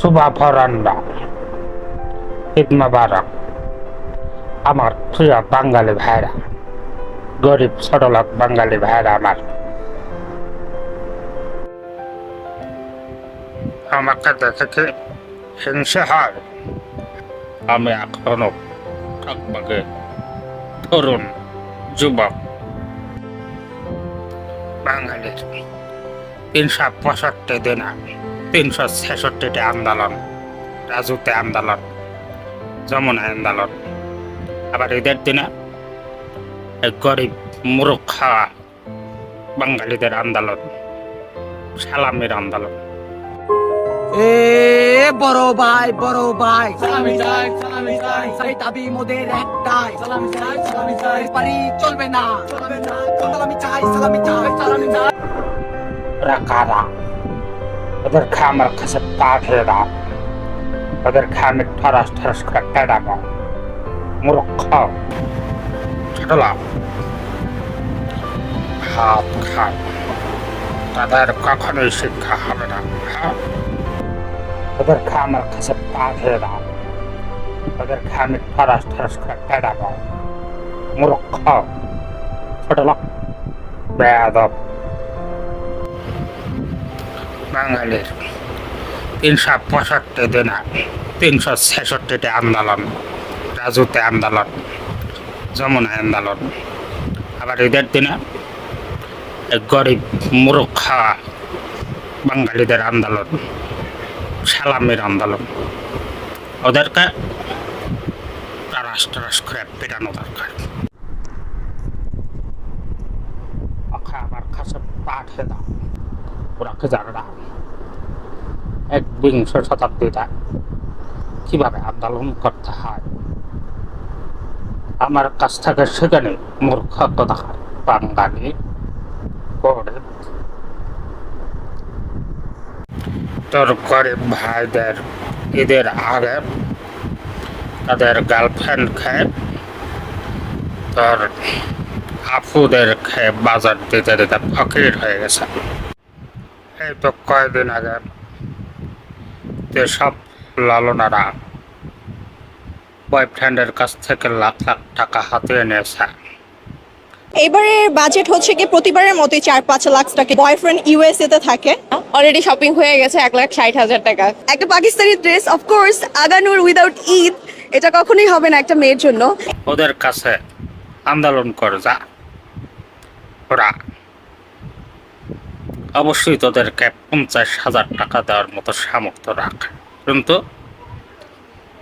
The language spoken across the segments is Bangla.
শুভা ফরান্ডা ঈদ মোবারক। আমার প্রিয় বাঙালি ভাইরা, গরিব ছোটলোক বাঙালি ভাইরা আমার। আমাকে দেখে কি হিংসে হয়? আমি এখনও টকবগে তরুণ যুবক। বাঙালির তিনশো পঁয়ষট্টি দিন তিনশো ছেষট্টিটি আন্দোলন রাজুতে আন্দোলন যমুনা আন্দোলন। আবার ঈদের দিনে গরিব মূর্খ বাঙালিদের আন্দোলন সালামির আন্দোলন। এ বড় ভাই বড় ভাই। সালামি চাই সালামি চাই। সেই দাবি মোদের একটাই। সালামি চাই সালামি চাই। পারি চলবে না। চলবে না সালামি চাই সালামি চাই সালামি চাই। ওরা কারা ওদেরকে আমার কাছে পাঠিয়ে দাও। ওদেরকে আমি ঠরাস ঠরাস করে কেডাবো মূর্খ। ছোটলা ভাত খায় তাদের কখনোই শিক্ষা হবে না। হ্যাঁ? ওদেরকে আমার কাছে পাঠিয়ে দাও। ওদেরকে আমি ঠরাস ঠরাস করে কেডাবো মূর্খ। ছোটলা বেয়াদব। বাঙালির তিনশো পঁয়ষট্টি দিনে, তিনশো ছেষট্টিটি আন্দোলন রাজুতে আন্দোলন, যমুনা আন্দোলন। আবার ঈদের দিনে গরিব, মূর্খ বাঙালিদের আন্দোলন, সালামের আন্দোলন। ওদেরকে টারাস করে পেটানো দরকার। আমার কাছে পাঠিয়ে দাও। ওরা জানে না এক বিংশ শতাব্দীতে কীভাবে আন্দোলন করতে হয়? আমার কাছ থেকে সেখানে মূর্খ কথা বাঙালি গরিব তোর গরিব ভাইদের ঈদের আগে তাদের গার্লফ্রেন্ড খেয়ে তোর আফুদের খেয়ে বাজার দিতে দিতে ফকির হয়ে গেছে। এই তো কয়েকদিন আগে যেসব লালনারা বয়ফ্রেন্ডের কাছ থেকে লাখ লাখ টাকা হাতিয়ে নিয়েছে। এবারের বাজেট হচ্ছে কি প্রতিবারের মতোই চার পাঁচ লাখ টাকা। বয়ফ্রেন্ড ইউএসএ তে থাকে। অলরেডি শপিং হয়ে গেছে এক লাখ ষাট হাজার টাকা। একটা Pakistani dress of course Aganoor without Eid এটা কখনোই হবে না একটা মেয়ের জন্য। ওদের কাছে আন্দোলন কর যা। ওরা অবশ্যই তোদেরকে পঞ্চাশ হাজার টাকা দেওয়ার মতো সামর্থ্য রাখ। কিন্তু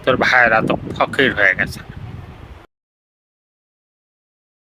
তোর ভাইয়েরা তো ফকির হয়ে গেছে।